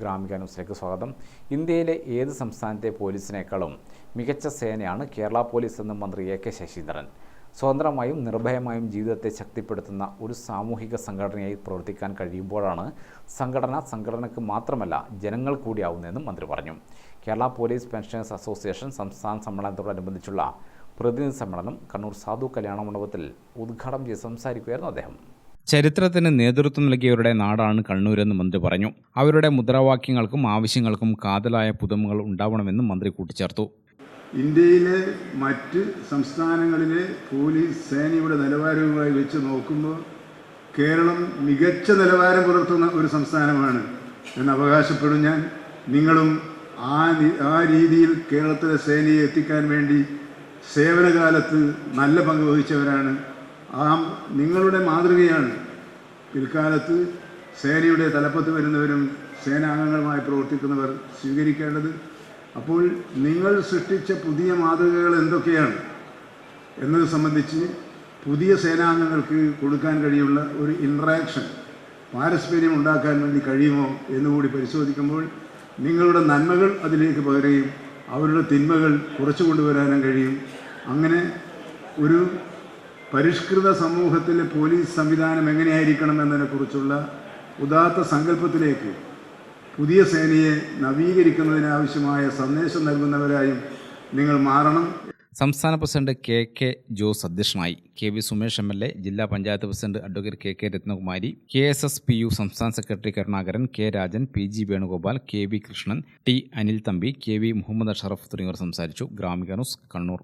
ഗ്രാമിക ന്യൂസിലേക്ക് സ്വാഗതം. ഇന്ത്യയിലെ ഏത് സംസ്ഥാനത്തെ പോലീസിനേക്കാളും മികച്ച സേനയാണ് കേരള പോലീസ് എന്ന് മന്ത്രി എ കെ ശശീന്ദ്രൻ. സ്വതന്ത്രമായും നിർഭയമായും ജീവിതത്തെ ശക്തിപ്പെടുത്തുന്ന ഒരു സാമൂഹിക സംഘടനയായി പ്രവർത്തിക്കാൻ കഴിയുമ്പോഴാണ് സംഘടന സംഘടനയ്ക്ക് മാത്രമല്ല ജനങ്ങൾ കൂടിയാവുന്നതെന്നും മന്ത്രി പറഞ്ഞു. കേരള പോലീസ് പെൻഷനേഴ്സ് അസോസിയേഷൻ സംസ്ഥാന സമ്മേളനത്തോടനുബന്ധിച്ചുള്ള പ്രതിനിധി സമ്മേളനം കണ്ണൂർ സാധു കല്യാണ മണ്ഡപത്തിൽ ഉദ്ഘാടനം ചെയ്ത് സംസാരിക്കുകയായിരുന്നു അദ്ദേഹം. ചരിത്രത്തിന് നേതൃത്വം നൽകിയവരുടെ നാടാണ് കണ്ണൂരെന്ന് മന്ത്രി പറഞ്ഞു. അവരുടെ മുദ്രാവാക്യങ്ങൾക്കും ആവശ്യങ്ങൾക്കും കാതലായ പുതുമകൾ ഉണ്ടാവണമെന്നും മന്ത്രി കൂട്ടിച്ചേർത്തു. ഇന്ത്യയിലെ മറ്റ് സംസ്ഥാനങ്ങളിലെ പോലീസ് സേനയുടെ നിലവാരവുമായി വെച്ച് നോക്കുമ്പോൾ കേരളം മികച്ച നിലവാരം പുലർത്തുന്ന ഒരു സംസ്ഥാനമാണ് എന്ന് അവകാശപ്പെടും ഞാൻ. നിങ്ങളും ആ ആ രീതിയിൽ കേരളത്തിലെ സേനയെ എത്തിക്കാൻ വേണ്ടി സേവനകാലത്ത് നല്ല പങ്ക് വഹിച്ചവരാണ്. ആ നിങ്ങളുടെ മാതൃകയാണ്. പിൽക്കാലത്ത് സേനയുടെ തലപ്പത്ത് വരുന്നവരും സേനാംഗങ്ങളുമായി പ്രവർത്തിക്കുന്നവർ സ്വീകരിക്കേണ്ടത്. അപ്പോൾ നിങ്ങൾ സൃഷ്ടിച്ച പുതിയ മാതൃകകൾ എന്തൊക്കെയാണ്? എന്നത് സംബന്ധിച്ച് പുതിയ സേനാംഗങ്ങൾക്ക് കൊടുക്കാൻ കഴിയുള്ള ഒരു ഇൻട്രാക്ഷൻ പാരസ്പര്യം ഉണ്ടാക്കാൻ വേണ്ടി കഴിയുമോ എന്നുകൂടി പരിശോധിക്കുമ്പോൾ നിങ്ങളുടെ നന്മകൾ അതിലേക്ക് പകരുകയും അവരുടെ തിന്മകൾ കുറച്ചു കൊണ്ടുവരാനും കഴിയും. അങ്ങനെ ഒരു പരിഷ്കൃത സമൂഹത്തിലെ പോലീസ് സംവിധാനം എങ്ങനെയായിരിക്കണം എന്നതിനെക്കുറിച്ചുള്ള ഉദാത്ത സങ്കല്പത്തിലേക്ക് പുതിയ സേനയെ നവീകരിക്കുന്നതിനാവശ്യമായ സന്ദേശം നൽകുന്നവരായും നിങ്ങൾ മാറണം. സംസ്ഥാന പ്രസിഡന്റ് കെ കെ ജോസ് അധ്യക്ഷനായി. K V Sumesh M L A ജില്ലാ panchayat president advocate K K Rathnakumari K S S P U സംസ്ഥാന secretary Karunakaran K Rajan P G Venugopal K V Krishnan T Anil Thampi K V Muhammad Ashraf തുടങ്ങിയവർ സംസാരിച്ചു. ഗ്രാമിക കണ്ണൂർ.